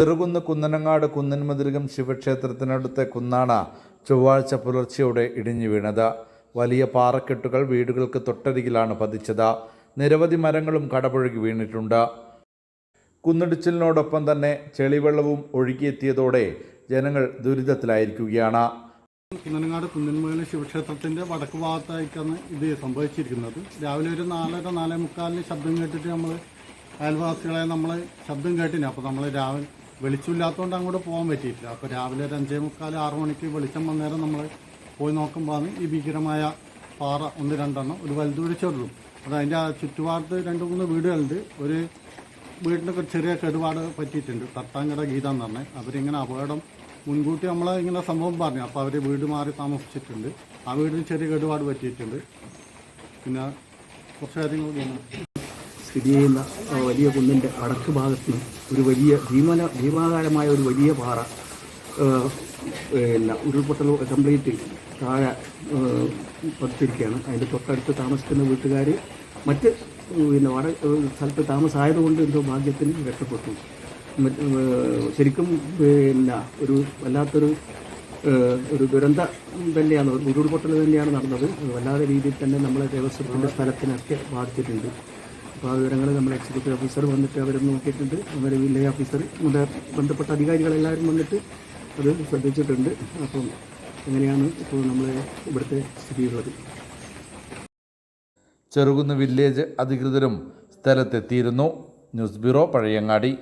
ചെറുകുന്ന് കുന്നനങ്ങാട് കുന്നൻമതിലകം ശിവക്ഷേത്രത്തിനടുത്തെ കുന്നാണ ചൊവ്വാഴ്ച പുലർച്ചെയോടെ ഇടിഞ്ഞു വീണത്. വലിയ പാറക്കെട്ടുകൾ വീടുകൾക്ക് തൊട്ടരികിലാണ് പതിച്ചത്. നിരവധി മരങ്ങളും കടപുഴകി വീണിട്ടുണ്ട്. കുന്നിടിച്ചിലിനോടൊപ്പം തന്നെ ചെളിവെള്ളവും ഒഴുകിയെത്തിയതോടെ ജനങ്ങൾ ദുരിതത്തിലായിരിക്കുകയാണ്. കുന്നനങ്ങാട് കുന്നൻമേലെ ശിവക്ഷേത്രത്തിന്റെ വടക്ക് ഭാഗത്തായിട്ടാണ് ഇത് സംഭവിച്ചിരിക്കുന്നത്. രാവിലെ ഒരു നാലര നാലേ മുക്കാലിന് ശബ്ദം കേട്ടിട്ട് നമ്മൾ അയൽവാസികളെ നമ്മൾ ശബ്ദം കേട്ടിന്. അപ്പോൾ നമ്മൾ രാവിലെ വെളിച്ചമില്ലാത്തതുകൊണ്ട് അങ്ങോട്ട് പോകാൻ പറ്റിയിട്ടില്ല. അപ്പോൾ രാവിലെ ഒരു അഞ്ചേ മുക്കാൽ ആറു മണിക്ക് വെളിച്ചം വന്നേരം നമ്മൾ പോയി നോക്കുമ്പോഴാണ് ഈ ഭീകരമായ പാറ ഒന്ന് രണ്ടെണ്ണം ഒരു വലുതൊരു ചെറുതും അത് അതിന്റെ ചുറ്റുപാടത്ത് രണ്ട് മൂന്ന് വീടുകളുണ്ട്. ഒരു വീടിനൊക്കെ ചെറിയ കേടുപാട് പറ്റിയിട്ടുണ്ട്. തട്ടാങ്കട ഗീത എന്ന് പറഞ്ഞാൽ അവരിങ്ങനെ അപകടം മുൻകൂട്ടി നമ്മൾ ഇങ്ങനെ സംഭവം പറഞ്ഞു. അപ്പോൾ അവർ വീട് മാറി താമസിച്ചിട്ടുണ്ട്. ആ വീടിന് ചെറിയ കേടുപാട് പറ്റിയിട്ടുണ്ട്. പിന്നെ കുറച്ച് കാര്യങ്ങൾ സ്ഥിതി ചെയ്യുന്ന വലിയ കുന്നിന്റെ വടക്ക് ഭാഗത്ത് ഒരു വലിയ ഭീമന ഭീമാകാരമായ ഒരു വലിയ പാറ എല്ലാം ഉരുൾപൊട്ടൽ കംപ്ലീറ്റ് താഴെ പതിച്ചിരിക്കുകയാണ് അതിന്റെ തൊട്ടടുത്ത് താമസിക്കുന്ന വീട്ടുകാർ മറ്റ് പിന്നെ വട സ്ഥലത്ത് താമസമായതുകൊണ്ട് എന്തോ ഭാഗ്യത്തിന് രക്ഷപ്പെട്ടു. ശരിക്കും പിന്നെ ഒരു വല്ലാത്തൊരു ഒരു ദുരന്ത തന്നെയാണ് ഉരുൾപൊട്ടൽ തന്നെയാണ് നടന്നത്. വല്ലാതെ രീതിയിൽ തന്നെ നമ്മളെ ദേവസ്വത്തിന്റെ സ്ഥലത്തിനൊക്കെ ബാധിച്ചിട്ടുണ്ട്. അപ്പോൾ ആ വിവരങ്ങൾ നമ്മൾ എക്സിക്യൂട്ടീവ് ഓഫീസർ വന്നിട്ട് അവർ നോക്കിയിട്ടുണ്ട്. അവർ വില്ലേജ് ഓഫീസർ നമ്മുടെ ബന്ധപ്പെട്ട അധികാരികളെല്ലാവരും വന്നിട്ട് അത് ശ്രദ്ധിച്ചിട്ടുണ്ട്. അപ്പം എങ്ങനെയാണ് ഇപ്പോൾ നമ്മൾ ഇവിടുത്തെ സ്ഥിതിയുള്ളത് ചെറുകുന്ന് വില്ലേജ് അധികൃതരും സ്ഥലത്തെത്തിയിരുന്നു. News bureau Pazhayangadi.